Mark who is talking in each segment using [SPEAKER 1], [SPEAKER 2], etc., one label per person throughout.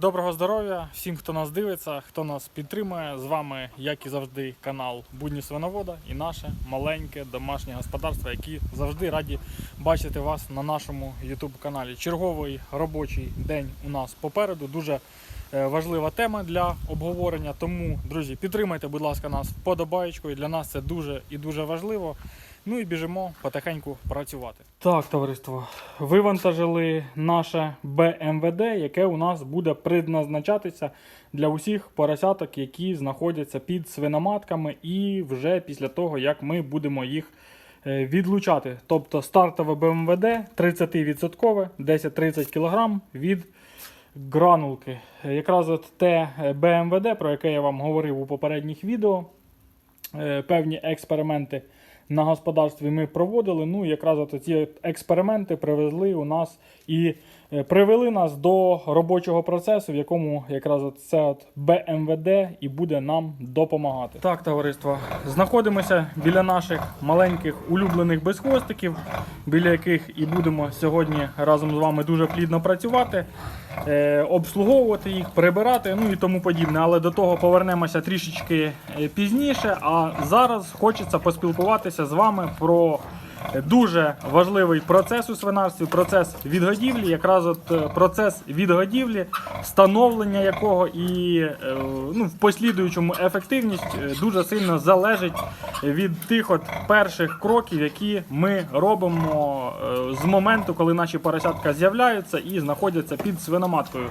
[SPEAKER 1] Доброго здоров'я всім, хто нас дивиться, хто нас підтримує. З вами, як і завжди, канал Будні Свиновода і наше маленьке домашнє господарство, які завжди раді бачити вас на нашому YouTube каналі. Черговий робочий день у нас попереду. Дуже е, важлива тема для обговорення. Тому, друзі, підтримайте, будь ласка, нас вподобаєчкою. Для нас це дуже і дуже важливо. Ну і біжимо потихеньку працювати. Так, товариство, вивантажили наше БМВД, яке у нас буде предназначатися для усіх поросяток, які знаходяться під свиноматками, і вже після того, як ми будемо їх е, відлучати. Тобто стартове БМВД 30%, 10-30 кг від гранулки. Е, Якраз от те е, БМВД, про яке я вам говорив у попередніх відео, певні експерименти на господарстві ми проводили. Ну, якраз от ці експерименти привезли у нас і привели нас до робочого процесу, в якому якраз це от БМВД і буде нам допомагати. Так, товариство, знаходимося біля наших маленьких улюблених безхвостиків, біля яких і будемо сьогодні разом з вами дуже плідно працювати, е, обслуговувати їх, прибирати, ну і тому подібне. Але до того повернемося трішечки е, пізніше. А зараз хочеться поспілкуватися з вами про дуже важливий процес у свинарстві, процес відгодівлі, якраз от е, процес відгодівлі, встановлення якого і е, ну, в послідуючому ефективність е, дуже сильно залежить від тих от перших кроків, які ми робимо з моменту, коли наші поросятка з'являються і знаходяться під свиноматкою.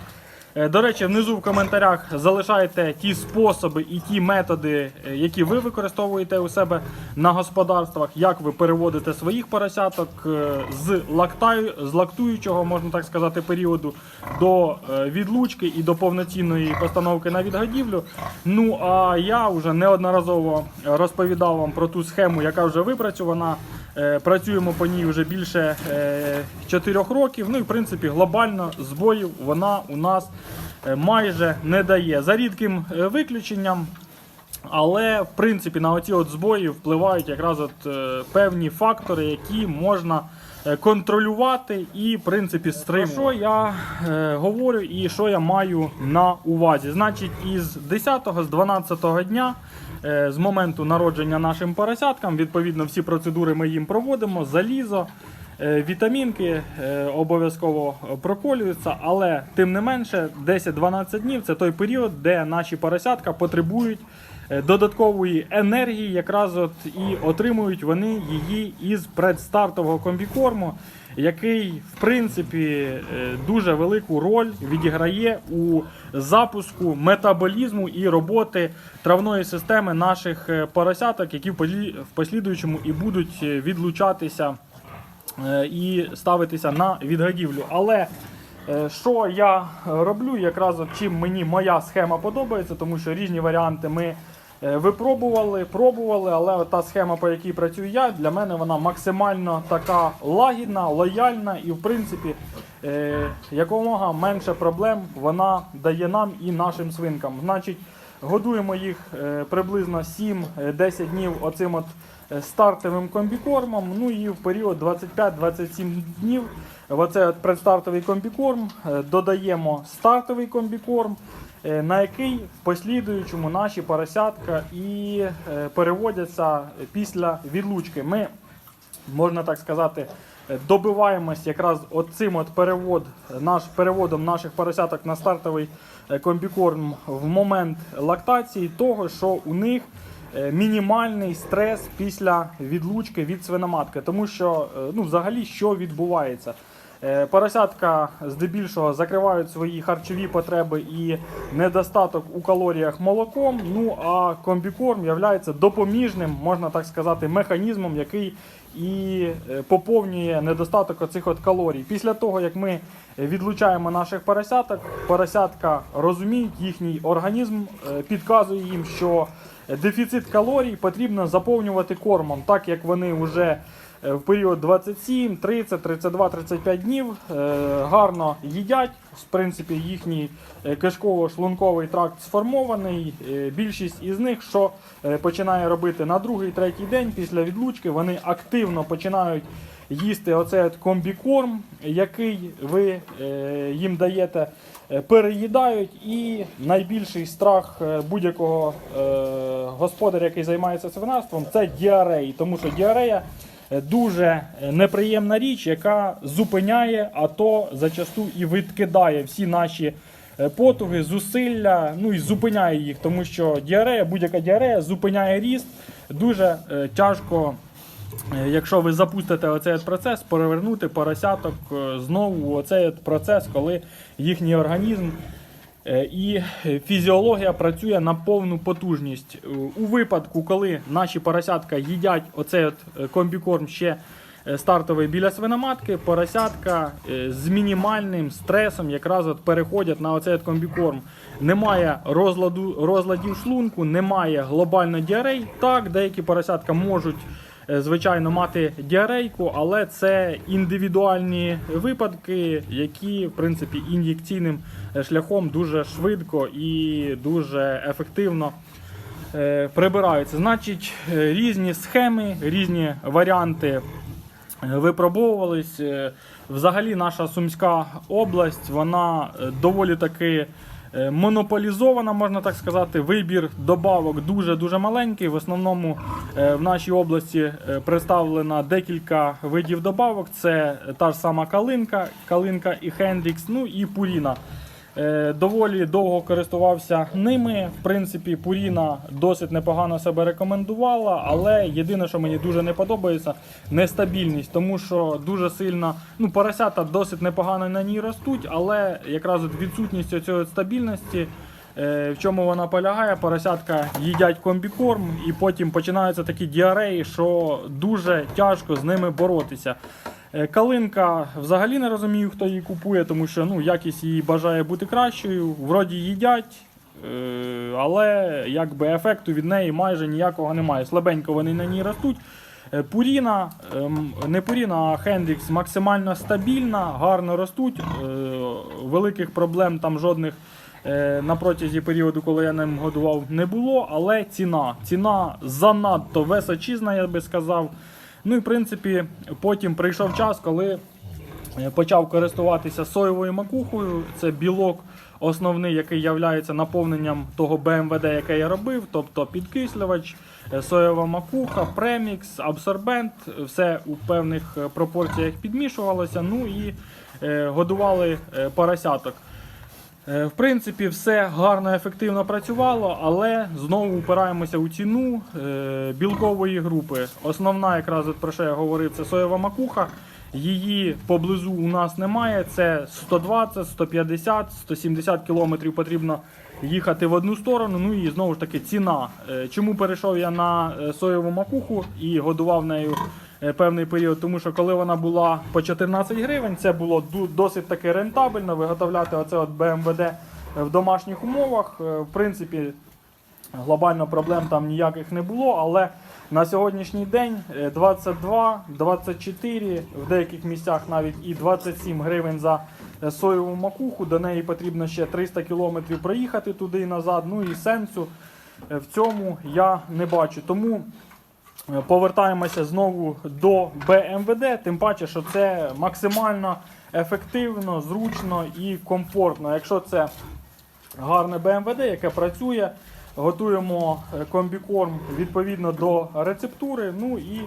[SPEAKER 1] Е, До речі, внизу в коментарях залишайте ті способи і ті методи, е, які ви використовуєте у себе на господарствах, як ви переводите своїх поросяток е, з лактаю, з лактуючого, можна так сказати, періоду до відлучки і до повноцінної постановки на відгодівлю. Ну а я вже неодноразово розповідав вам про ту схему, яка вже випрацьована. Е, Працюємо по ній вже більше 4 років. Ну і в принципі глобально збоїв вона у нас е, майже не дає. За рідким е, виключенням. Але в принципі на оці от збої впливають якраз от е, певні фактори, які можна е, контролювати і в принципі стримувати. Що я е, говорю і що я маю на увазі? Значить, із 10-го, з 12-го дня, е, з моменту народження нашим поросяткам, відповідно, всі процедури ми їм проводимо, залізо. Е, Вітамінки е, обов'язково проколюються, але тим не менше 10-12 днів це той період, де наші поросятка потребують е, додаткової енергії, якраз от і отримують вони її із предстартового комбікорму, який в принципі е, дуже велику роль відіграє у запуску метаболізму і роботи травної системи наших е, поросяток, які в послідуючому і будуть е, відлучатися і ставитися на відгодівлю. Але що я роблю, якраз чим мені моя схема подобається, тому що різні варіанти ми е, випробували, пробували, але та схема, по якій працюю я, для мене вона максимально така лагідна, лояльна і в принципі е, якомога менше проблем вона дає нам і нашим свинкам. Значить, годуємо їх е, приблизно 7-10 днів оцим от стартовим комбікормом. Ну і в період 25-27 днів в оцей от предстартовий комбікорм додаємо стартовий комбікорм, на який в послідуючому наші поросятка і е, переводяться після відлучки. Ми можна так сказати, е, добиваємось якраз оцим от перевод, наш, переводом наших поросяток на стартовий е, комбікорм в момент лактації, того, що у них е, мінімальний стрес після відлучки від свиноматки. Тому що е, ну, взагалі що відбувається? Е, Поросятка здебільшого закривають свої харчові потреби і недостаток у калоріях молоком. Ну а комбікорм є допоміжним, можна так сказати, механізмом, який і е, поповнює недостаток оцих от калорій. Після того, як ми відлучаємо наших поросяток, поросятка розуміють, їхній організм е, підказує їм, що дефіцит калорій потрібно заповнювати кормом, так як вони вже в період 27, 30, 32, 35 днів е, гарно їдять. В принципі, їхній е, кишково-шлунковий тракт сформований. Е, Більшість із них, що е, починає робити на другий, третій день після відлучки, вони активно починають їсти оцей комбікорм, який ви е, їм даєте е, переїдають. І найбільший страх е, будь-якого е, господаря, який займається свинарством, це діареї. Тому що діарея е, дуже неприємна річ, яка зупиняє, а то зачасту і відкидає всі наші е, потуги, зусилля, ну і зупиняє їх, тому що діарея, будь-яка діарея зупиняє ріст. Дуже е, тяжко Е, Якщо ви запустите оцей процес, перевернути поросяток е, знову у оцей процес, коли їхній організм е, і фізіологія працює на повну потужність. Е, У випадку, коли наші поросятка їдять оцей от е, комбікорм ще е, стартовий біля свиноматки, поросятка е, з мінімальним стресом якраз от переходять на оцей от комбікорм. Немає розладу, розладів шлунку, немає глобально діарей. Так, деякі поросятка можуть е, звичайно мати діарейку, але це індивідуальні випадки, які в принципі ін'єкційним е, шляхом дуже швидко і дуже ефективно е, прибираються. Значить, е, різні схеми, різні варіанти е, випробовувались. Е, Взагалі, наша Сумська область, вона е, доволі таки е, монополізована, можна так сказати. Вибір добавок дуже-дуже маленький. В основному е, в нашій області е, представлено декілька видів добавок. Це та ж сама калинка, калинка і Хендрікс, ну і Пуріна. Е, Доволі довго користувався ними. В принципі, Пуріна досить непогано себе рекомендувала, але єдине, що мені дуже не подобається, нестабільність, тому що дуже сильно ну, поросята досить непогано на ній ростуть, але якраз от відсутність цієї стабільності. е, В чому вона полягає? Поросятка їдять комбікорм, і потім починаються такі діареї, що дуже тяжко з ними боротися. Е, Калинка взагалі не розумію, хто її купує, тому що ну, якість її бажає бути кращою. Вроді їдять, е, але якби ефекту від неї майже ніякого немає. Слабенько вони на ній ростуть. Е, Пуріна, ем, не Пуріна, а Хендрікс максимально стабільна, гарно ростуть. Великих проблем там жодних на протязі періоду, коли я ним годував, не було. Але ціна. Ціна занадто височізна, я би сказав. Ну і в принципі, потім прийшов час, коли е, почав користуватися соєвою макухою. Це білок основний, який є наповненням того БМВД, яке я робив, тобто підкислювач, е, соєва макуха, премікс, абсорбент, все у певних е, пропорціях підмішувалося. Ну і годували поросяток. Е, В принципі, все гарно, ефективно працювало, але знову упираємося у ціну е, білкової групи. Основна, якраз про що я говорив, це соєва макуха. Її поблизу у нас немає. Це 120, 150, 170 кілометрів потрібно їхати в одну сторону. Ну і знову ж таки ціна. Е, Чому перейшов я на соєву макуху і годував нею певний період? Тому що коли вона була по 14 гривень, це було досить таки рентабельно виготовляти оце от БМВД в домашніх умовах. Е, В принципі, глобально проблем там ніяких не було, але на сьогоднішній день е, 22, 24, в деяких місцях навіть і 27 гривень за е, соєву макуху. До неї потрібно ще 300 кілометрів проїхати туди і назад. Ну і сенсу е, в цьому я не бачу. Тому е, повертаємося знову до БМВД, тим паче, що це максимально ефективно, зручно і комфортно. Якщо це гарне БМВД, яке працює. Готуємо е, комбікорм відповідно до рецептури. Ну і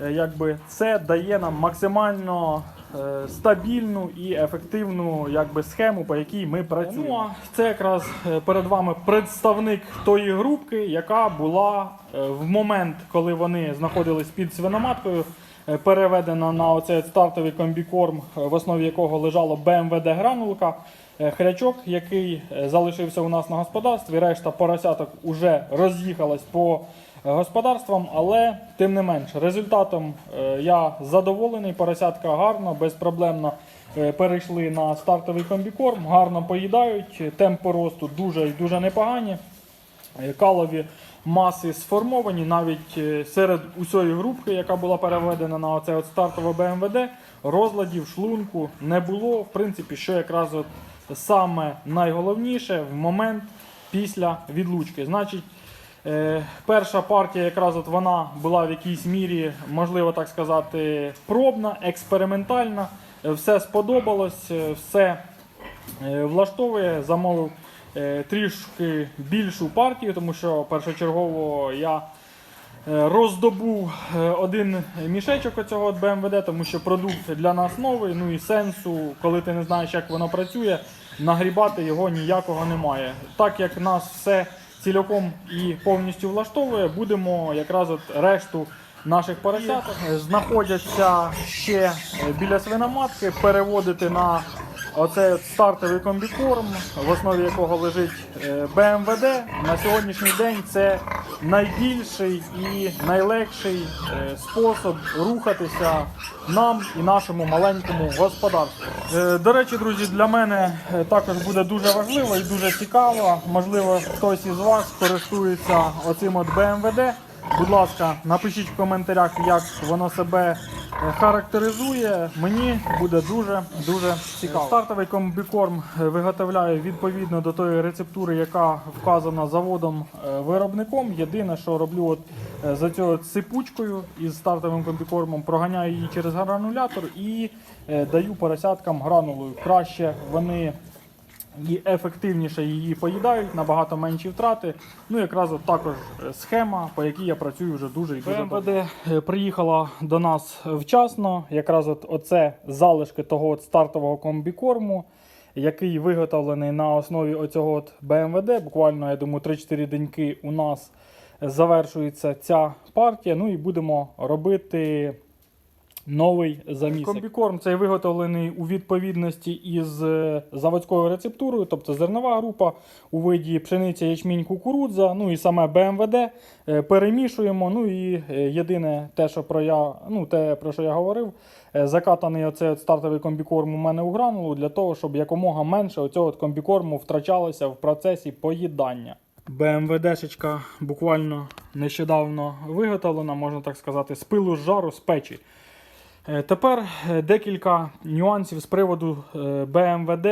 [SPEAKER 1] якби це дає нам максимально е, стабільну і ефективну якби, схему, по якій ми працюємо. Ну, а це якраз е, перед вами представник тої групки, яка була е, в момент, коли вони знаходились під свиноматкою. е, Переведена на оцей стартовий комбікорм, е, в основі якого лежало БМВД гранулка. Е, Хрячок, який е, залишився у нас на господарстві, решта поросяток уже роз'їхалась по господарствам, але тим не менш, результатом е, я задоволений. Поросятка гарно, безпроблемно е, перейшли на стартовий комбікорм, гарно поїдають, темпи росту дуже і дуже непогані. Е, Калові маси сформовані навіть серед усієї групки, яка була переведена на оце от стартове БМВД, розладів шлунку не було. В принципі, що якраз от саме найголовніше в момент після відлучки. Значить, перша партія, якраз от вона була в якійсь мірі, можливо так сказати, пробна, експериментальна. Е, Все сподобалось, е, все е, влаштовує. Замовив е, трішки більшу партію, тому що першочергово я е, роздобув е, один мішечок оцього от БМВД, тому що продукт для нас новий. Ну і сенсу, коли ти не знаєш, як воно працює, нагрібати його ніякого немає. Так як нас все цілком і повністю влаштовує, будемо якраз от решту наших поросяток е, знаходяться ще біля свиноматки, переводити на оцей от стартовий комбікорм, в основі якого лежить е, БМВД. На сьогоднішній день це найбільший і найлегший е, спосіб рухатися нам і нашому маленькому господарству. Е, До речі, друзі, для мене також буде дуже важливо і дуже цікаво. Можливо, хтось із вас користується оцим от БМВД. Будь ласка, напишіть в коментарях, як воно себе характеризує. Мені буде дуже дуже цікаво. Стартовий комбікорм е, виготовляю відповідно до тої рецептури, яка вказана заводом е. Єдине, що роблю от е, за цією сипучкою із стартовим комбікормом, проганяю її через гранулятор і е, даю поросяткам гранулою. Краще вони і ефективніше її поїдають, набагато менші втрати. Ну, якраз от також е, схема, по якій я працюю вже дуже і дуже БМВД е, приїхала до нас вчасно. Якраз от оце залишки того от стартового комбікорму, який виготовлений на основі оцього от БМВД. Буквально, я думаю, 3-4 деньки у нас завершується ця партія. Ну і будемо робити новий замісик. Комбікорм цей виготовлений у відповідності із е, заводською рецептурою, тобто зернова група у виді пшениця, ячмінь, кукурудза, ну і саме БМВД. Е, Перемішуємо. Ну і е, єдине те, що про я, ну, те, про що я говорив, закатаний оцей от стартовий комбікорм у мене у гранулу для того, щоб якомога менше оцього от комбікорму втрачалося в процесі поїдання. БМВДшечка буквально нещодавно виготовлена, можна так сказати, з пилу з жару з печі. Е, Тепер е, декілька нюансів з приводу е, БМВД.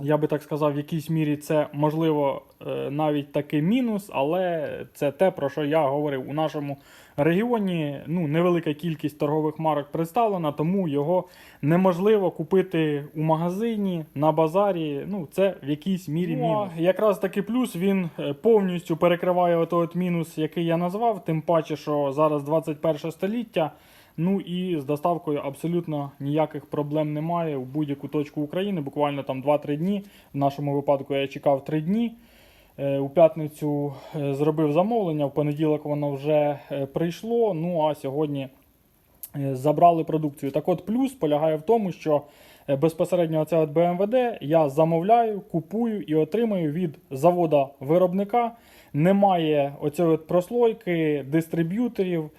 [SPEAKER 1] Я би так сказав, в якійсь мірі це можливо навіть такий мінус, але це те, про що я говорив. У нашому регіоні ну, невелика кількість торгових марок представлена, тому його неможливо купити у магазині, на базарі. Ну, це в якійсь мірі мінус. Якраз таки плюс він повністю перекриває от мінус, який я назвав, тим паче, що зараз 21 століття. Ну і з доставкою абсолютно ніяких проблем немає в будь-яку точку України. Буквально там 2-3 дні. В нашому випадку я чекав 3 дні. Е, У п'ятницю е, зробив замовлення, в понеділок воно вже е, прийшло. Ну а сьогодні забрали продукцію. Так от плюс полягає в тому, що безпосередньо це от БМВД я замовляю, купую і отримую від завода виробника. Немає от прослойки, дистриб'юторів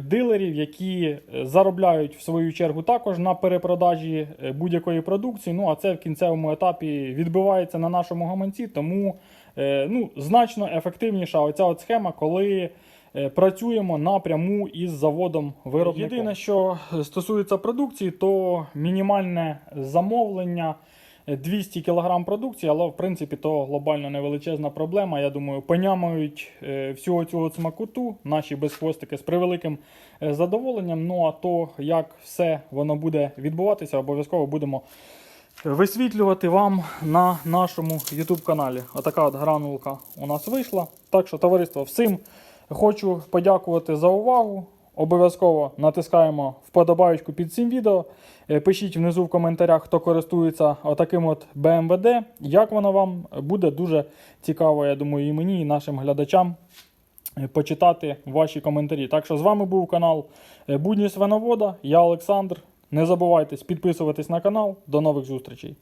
[SPEAKER 1] дилерів, які е, заробляють в свою чергу також на перепродажі е, будь-якої продукції. Ну а це в кінцевому етапі відбивається на нашому гаманці, тому е, ну, значно ефективніша оця от схема, коли. е, Працюємо напряму із заводом виробника. Єдине, що стосується продукції, то мінімальне замовлення е, 200 кг продукції, але в принципі то глобально не величезна проблема. Я думаю, понямають е, всю цю смакоту наші безхвостики з превеликим е, задоволенням. Ну а то, як все воно буде відбуватися, обов'язково будемо висвітлювати вам на нашому YouTube каналі. Отака от гранулка у нас вийшла. Так що, товариство, всім хочу подякувати за увагу. Обов'язково натискаємо вподобайку під цим відео. Е, Пишіть внизу в коментарях, хто користується отаким от BMWD. Як воно вам буде дуже цікаво, я думаю, і мені, і нашим глядачам е, почитати ваші коментарі. Так що з вами був канал е, Будні Свиновода. Я Олександр. Не забувайте підписуватись на канал. До нових зустрічей.